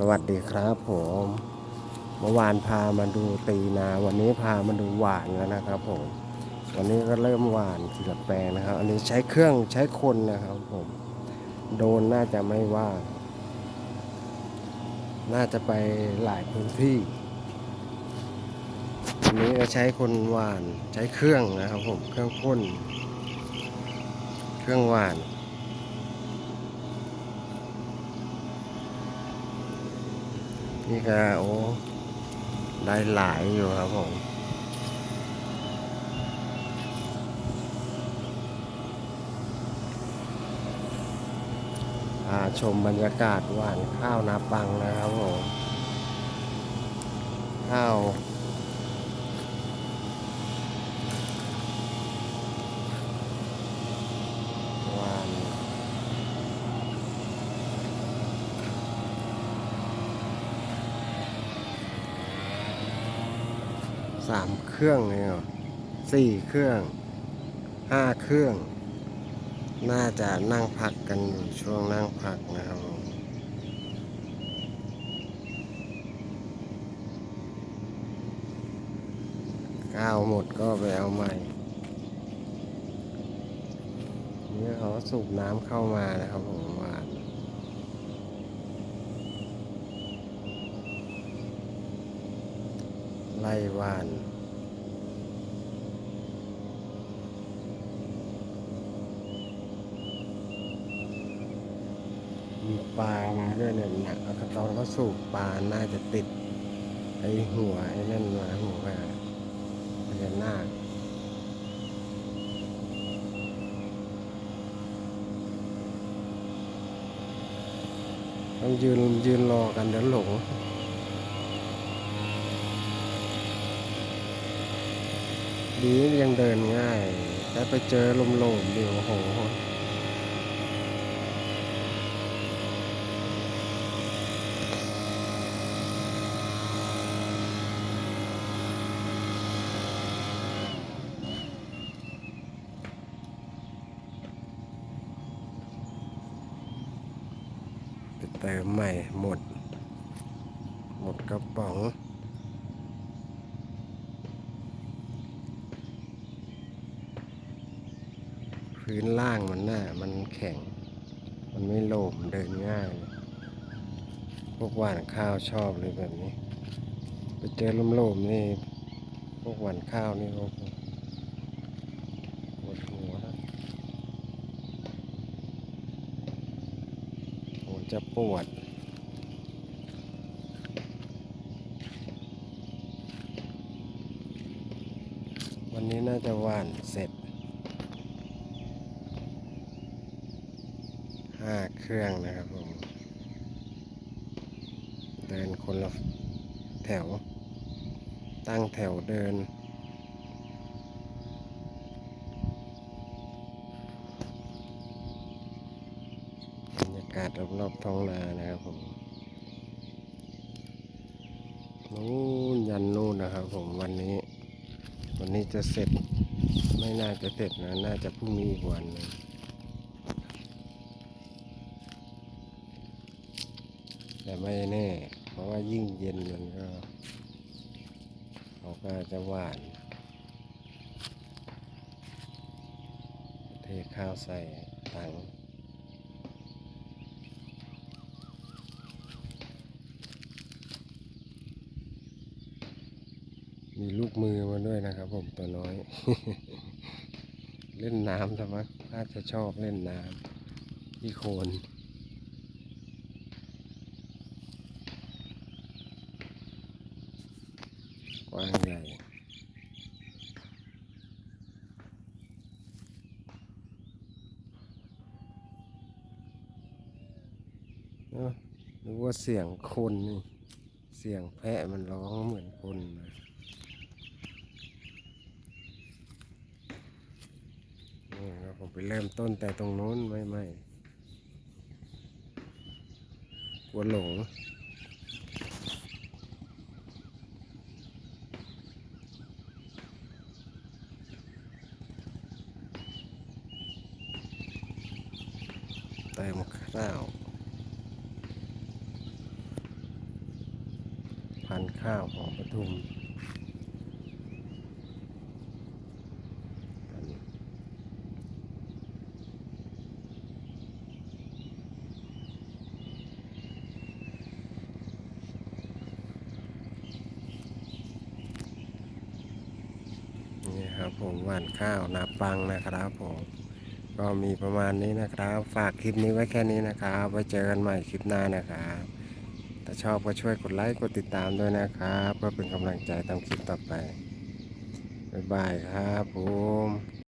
สวัสดีครับผมเมื่อวานพามาดูตีนา วันนี้พามาดูหวานแล้วนะครับผมวันนี้ก็เริ่มหวานทีละแปลงนะครับ อันนี้ใช้เครื่องใช้คนนะครับผม โดนน่าจะไม่ว่า น่าจะไปหลายพื้นที่อันนี้ก็ใช้คนหวานใช้เครื่องนะครับผมเครื่องพ่นเครื่องหวาน นี่ก็โอ้ได้หลายอยู่ครับผมพาชมบรรยากาศหวานข้าวนาปังนะครับผมข้าวหวาน สามเครื่องเลยเหรอสี่เครื่องห้าเครื่อง น่าจะนั่งพักกันอยู่ช่วงนั่งพักนะครับผมก้าวหมดก็ไปเอาใหม่นี่เขาสูบน้ำเข้ามานะครับผมว่า ไล่วานมีปลามาด้วยเนี่ยหนักกระตอนเขาสูบปลา น่าจะติด ไอ้หัว ไอ้นั่นมาหัวพญานาคต้องยืนยืนรอกันเดี๋ยวหลง ดียังเดินง่าย แต่ไปเจอลมโลมเดียวโหเติมใหม่หมด หมดกระป๋อง พื้นล่างมันน่ะมันแข็ง มันไม่โลมเดินง่าย พวกหวานข้าวชอบเลยแบบนี้ ไปเจอลมโลมๆนี่ พวกหวานข้าวนี่โอ้โหปวดหัวแล้วหัวจะปวดวันนี้น่าจะหวานเสร็จ ห้าเครื่องนะครับผม เดินคนละแถว ตั้งแถวเดิน บรรยากาศรอบๆท้องนานะครับผมนู้นยันนู่นนะครับผมวันนี้ วันนี้จะเสร็จไม่น่าจะเสร็จนะ น่าจะพรุ่งนี้อีกวันนึง แต่ไม่แน่ เพราะว่ายิ่งเย็นมันก็เขาก็จะหวาน เทข้าวใส่ถังมีลูกมือมาด้วยนะครับผมตัวน้อย เล่นน้ำทำไมน่าจะชอบเล่นน้ำที่โคน กว้างใหญ่เอ้อนึกว่าเสียงคนเสียงแพะมันร้องเหมือนคนนะนี่ครับผมไปเริ่มต้นแต่ตรงโน้นไม่ไม่กลัวหลง เติมข้าว พันข้าวของปทุมนี่ครับผมหว่านข้าวนาปังนะครับผม ก็มีประมาณนี้นะครับ ฝากคลิปนี้ไว้แค่นี้นะครับไว้เจอกันใหม่คลิปหน้านะครับถ้าชอบก็ช่วยกดไลค์กดติดตามด้วยนะครับเพื่อเป็นกำลังใจทำคลิปต่อไปบ๊ายบายครับผม